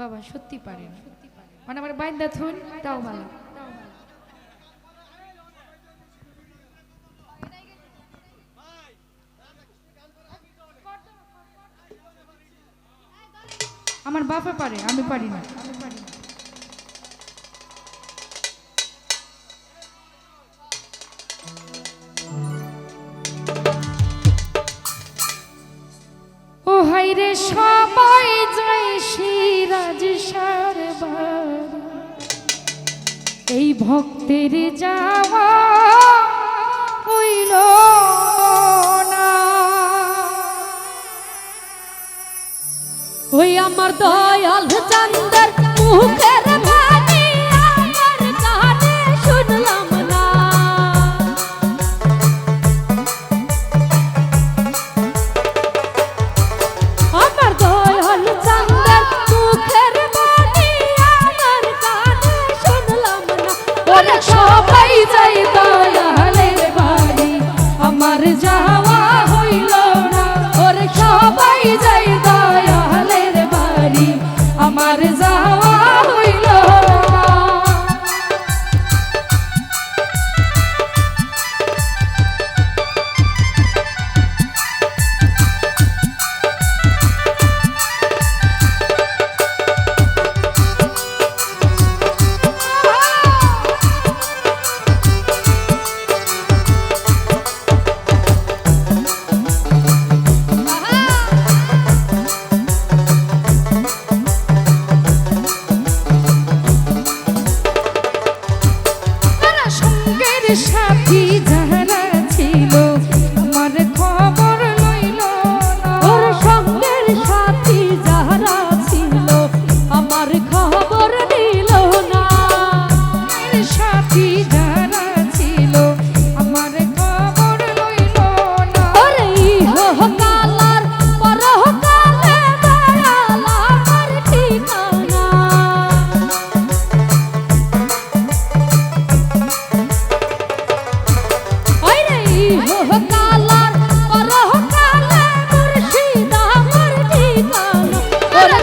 বাবা, সত্যি পারে মানে আমার বাইন্দা থুন, তাও ভালো। আমার বাপে পারে, আমি পারি না। ও হাই রে সবাই আশার এই ভক্তের যাওয়া হইল ওই আমার দয়াল চান্দার মুখে যাই দয়ালের বাড়ি। আমার যাওয়া হইল না ওর Ora,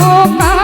হোক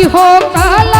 ইহ কালা